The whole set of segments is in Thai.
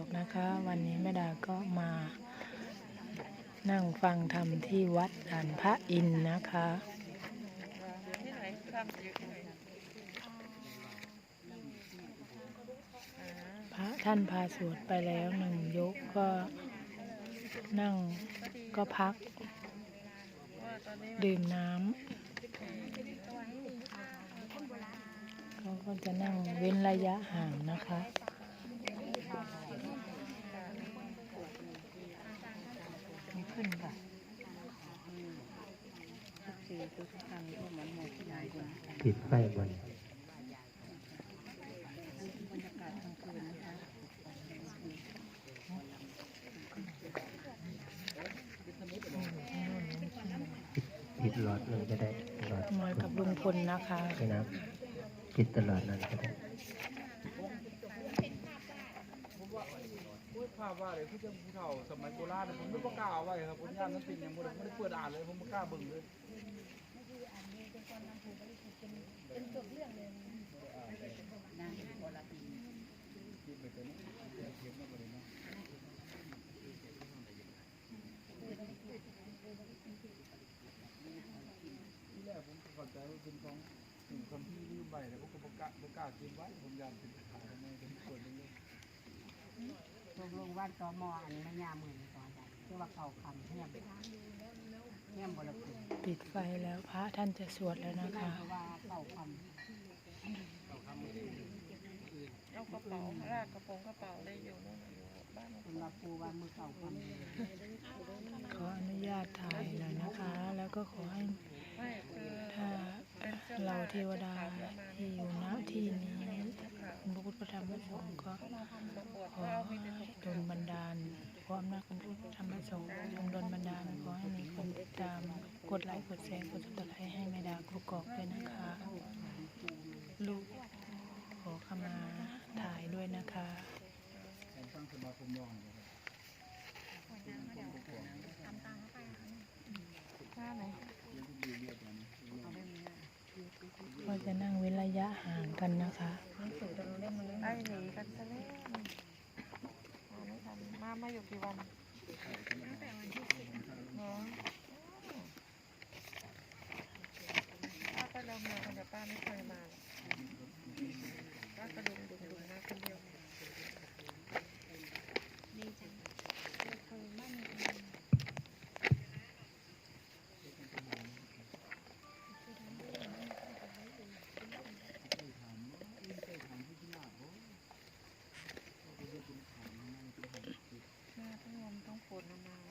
อกนะคะ วันนี้แม่ดาก็มา นั่งฟังธรรมที่วัดด่านพระอินนะคะพระท่านพาสวดไปแล้วหนึ่งยกก็นั่งก็พัก ดื่มน้ำเขาก็จะนั่งเว้นระยะห่างนะคะ มีขึ้นค่ะ ทุกปีทุกครั้งที่มันหมดที่ไหนกว่าปิดไฟบนบรรยากาศกลางคืนนะคะปิดหลอดนั่นก็ได้หลอดมากับลุงพลนะคะใช่นะปิดตลอดนั่นก็ได้ภาพว่าเลยคือจะผู้เฒ่าสมัยโบราณผมไม่กล้าไว้ครับผมย่านนั้นเป็นอย่างโบ่ได้ไม่ได้เปิดอ่านเลยผมไม่กล้าเบิ่งเลย กผมก็เข้าใจว่าเป็นของสิ่งคำที่ลืมไปแต่ผมก็ประกล้าประกล้าเก็บไว้ผมย่านเป็นขายในเป็นส่วนหนึงเลยลงลงวันตอมออันนี้มันยามมือก่อนได้คือว่าเขาคำเทียมเทียมบริสุทธิ์ปิดไฟแล้วพระท่านจะสวดแล้วนะคะเพราะว่าเขาคเอากระเป๋าลากกระโปรงกระเป๋าได้อยู่นู่นอยู่บ้านำสำหรับปูว่ามือเขาคำขออนุญาตถ่ายหน่อยนะคะ แล้วก็ขอให้ไม่คือถ้า เราเทวดาที่อยู่ณที่นี้คุณพระพุทธพระธรรมพระสงฆ์ก็ดขอให้ถุงดลบันดาลความรักคุณพระพุทธธรรมพระสงฆ์จงดลบันดาลขอให้มีคนติดตาม กดไลค์กดแชร์กดซับสไครต์ให้แม่ดากุกอกด้วยนะคะ ลูกขอขมาถ่ายด้วยนะคะ ผมตั้งสมาคมรองนะครับ ผ้าไหน ก็จะนั่งเว้นระยะห่าง กันนะคะไอ้หนีกันซะแล้วมาไม่ทันมามาอยู่กี่วันตั้งแต่วันที่สิบเนาะป้าก็เรามาคนเดียวป้าไม่เคยมาหรอกป้าก็ดุงดุงดุงมาคนเดียว หน้าต้องลมต้องฝนนาน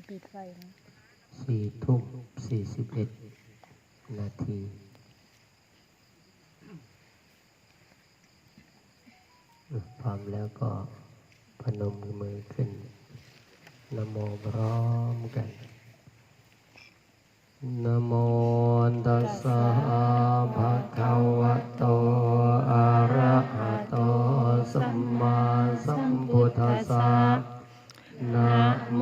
ปิดไฟนะสี่ทุ่มสี่สิบเอ็ดนาทีพร้อมแล้วก็พนมมือขึ้นนโมพร้อมกันนโมตัสสะภะคะวะโต อะระหะโต สัมมาสัมพุทธัสสะนะโม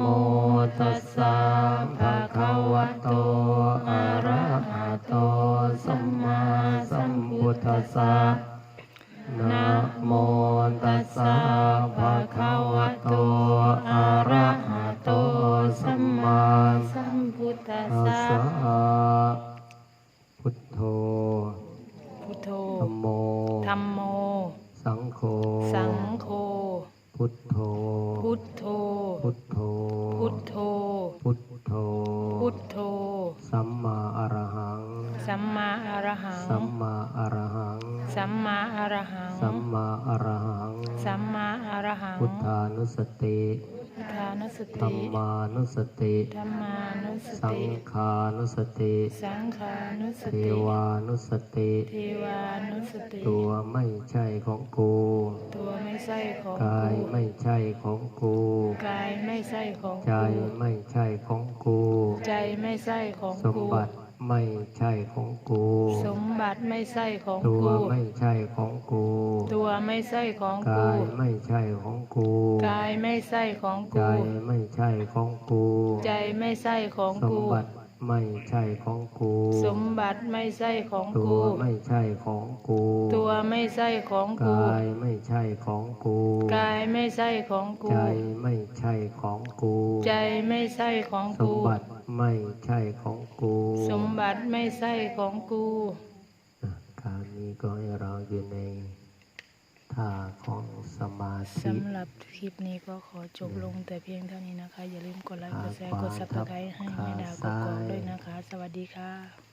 สัมพุทธัสสะนะโมตัสสะภะคะวะโต อะระหะโต สัมมาสัมพุทธัสตัสสะสะพุทโธ พุทโธธัมโมธัมโม สังโฆ สังโฆ พุทโธ พุทโธ พุทโธ พุทโธ สัมมาอรหัง สัมมาอรหัง สัมมาอรหัง พุทธานุสติพุทธานุสธรรติมานุสติธรรมานุสสังติฆานุสติ สังขานุสเทติวานุสติ เทวานุสติ ตัวไม่ใช่ของกู ตัวไม่ใช่ของกายกูไม่ใช่ของกู กายไม่ใช่ของใจกูไม่ใช่ของกู ใจไม่ใช่ของสมกูบัติ ไม่ใช่ของกู สมบัติไม่ใช่ของตัวกู ไม่ใช่ของกู ตัวไม่ใช่ของกากู ยไม่ใช่ของกูกายไม่ใช่ของใจกู ไม่ใช่ของกู ใจไม่ใช่ของสมกู บัติ ไม่ใช่ของกูสมบัติไม่ใช่ของตักูวไม่ใช่ของกู ตัวไม่ใช่ของกู กายไม่ใช่ของกู กายไม่ใช่ของกู ใจไม่ใช่ของกู ใจไม่ใช่ของสมกู บัติไม่ใช่ของกูสมบัติไม่ใช่ของกู อะการนี้ก็ให้เราอยู่ใน ท่าของสมาธิ สำหรับคลิปนี้ก็ขอจบลงแต่เพียงเท่านี้นะคะ อย่าลืมกดไลค์ กดแชร์ กดซับสไครต์ให้แม่ดาวกกอกด้วยนะคะ สวัสดีค่ะ